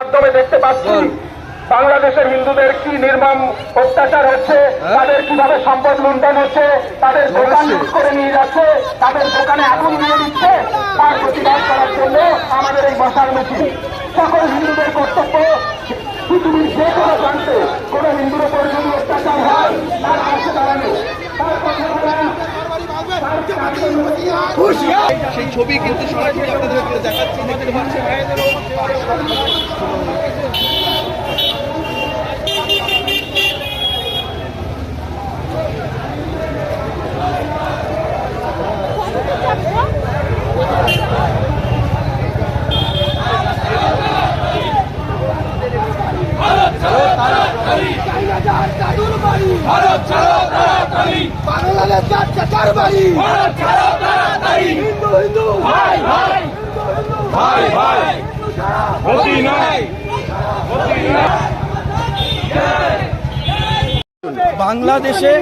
মাধ্যমে দেখতে পাচ্ছি বাংলাদেশের হিন্দুদের কি নির্মম অত্যাচার হচ্ছে তাদের কীভাবে সম্পদ লুণ্ঠন হচ্ছে তাদের দোকান লুট করে নিয়ে যাচ্ছে তাদের দোকানে আগুন দিয়ে দিচ্ছে তার প্রতিবাদ করার জন্য আমাদের এই মশার মিছিল সকল হিন্দুদের কর্তব্য পৃথিবীর যে কোনো প্রান্তে কোনো হিন্দুর উপর যদি অত্যাচার হয় তার পাশে দাঁড়ানো তার কথা সেই ছবি কিন্তু সরাসরি আপনাদের দেখাচ্ছি। দেখতে পাচ্ছেন? ভারত ছাড়ো তাড়াতাড়ি। বাংলাদেশ যাচ্ছে চার বাড়ি ভারত ছাড়ো তাড়াতাড়ি। হিন্দু হিন্দু। ভাই ভাই। ভাই ভাই। গতি নাই। বাংলাদেশে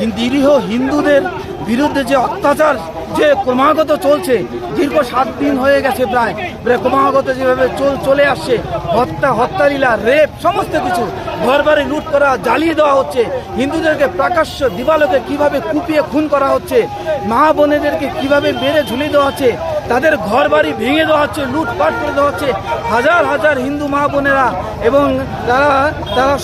হিন- নিরীহ হিন্দুদের বিরুদ্ধে যে অত্যাচার যে ক্রমাগত চলছে, দীর্ঘ সাত দিন হয়ে গেছে প্রায়। ক্রমাগত যেভাবে চল- চলে আসছে, হত্যা, হত্যালীলা, রেপ, সমস্ত কিছু ঘর বাড়ি লুট করা, জ্বালিয়ে দেওয়া হচ্ছে। হিন্দুদেরকে প্রাকাশ্য দিবালোকে কীভাবে কুপিয়ে খুন করা হচ্ছে, মা বোনেদেরকে কীভাবে বেড়ে ঝুলিয়ে দেওয়া হচ্ছে, তাদের ঘর বাড়ি ভেঙে দেওয়া হচ্ছে, লুটপাট করে দেওয়া হচ্ছে, হাজার হাজার হিন্দু মা বোনেরা এবং তারা তারা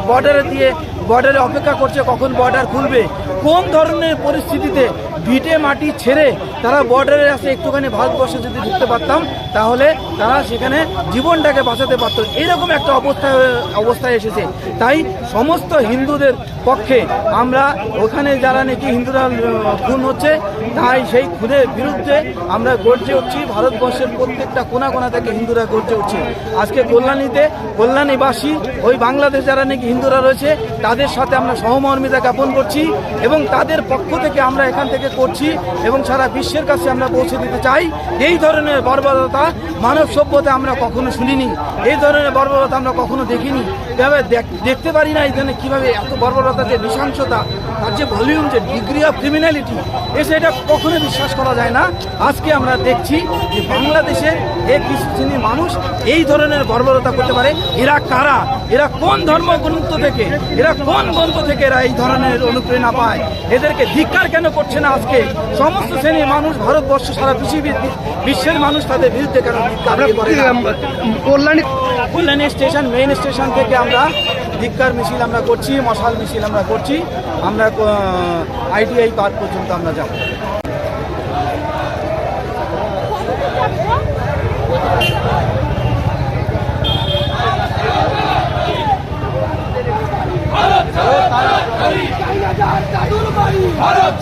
বর্ডারে দিয়ে বর্ডারে অপেক্ষা করছে কখন বর্ডার খুলবে। কোন ধরনের পরিস্থিতিতে ভিটে মাটি ছেড়ে তারা বর্ডারের আসে একটুখানি ভারতবর্ষে যদি ঢুকতে পারতাম, তাহলে তারা সেখানে জীবনটাকে বাঁচাতে পারত। এরকম একটা অবস্থা, অবস্থায় এসেছে। তাই সমস্ত হিন্দুদের পক্ষে আমরা ওখানে যারা নাকি হিন্দুরা খুন হচ্ছে, তাই সেই খুনের বিরুদ্ধে আমরা গর্জে উঠছি। ভারতবর্ষের প্রত্যেকটা কোনা কোনা থেকে হিন্দুরা গর্জে উঠছে। আজকে কল্যাণীতে, কল্যাণীবাসী, ওই বাংলাদেশ যারা নাকি হিন্দুরা রয়েছে, তাদের সাথে আমরা সহমর্মিতা জ্ঞাপন করছি এবং তাদের পক্ষ থেকে আমরা এখান থেকে করছি এবং সারা বিশ্বের কাছে আমরা পৌঁছে দিতে চাই। এই ধরনের বর্বরতা, মানব সভ্যতা আমরা কখনো শুনিনি। এই ধরনের বর্বরতা আমরা কখনো দেখিনি। দেখ- দেখতে পারি না এখানে কীভাবে এত বর্বরতা যে নৃশংসতা তার যে ভলিউম যে ডিগ্রি অফ ক্রিমিনালিটি এসে এটা কখনো বিশ্বাস করা যায় না। আজকে আমরা দেখছি যে বাংলাদেশের এ কিছু শ্রেণির মানুষ এই ধরনের বর্বরতা করতে পারে। এরা কারা? এরা কোন ধর্মগ্রন্থ থেকে? এরা কোন গ্রন্থ থেকে এরা এই ধরনের অনুপ্রেরণা পায়? এদেরকে ধিক্কার কেন করছে না আজকে? সমস্ত শ্রেণির মানুষ ভারতবর্ষ সারা পৃথিবীর বিশ্বের মানুষ তাদের বিরুদ্ধে কেন Kalyani Kalyani station main station থেকে আমরা ধিক্কার মিছিল আমরা করছি, মশাল মিছিল আমরা করছি। আমরা আইটিআই পার্ক পর্যন্ত আমরা যাব। ভারত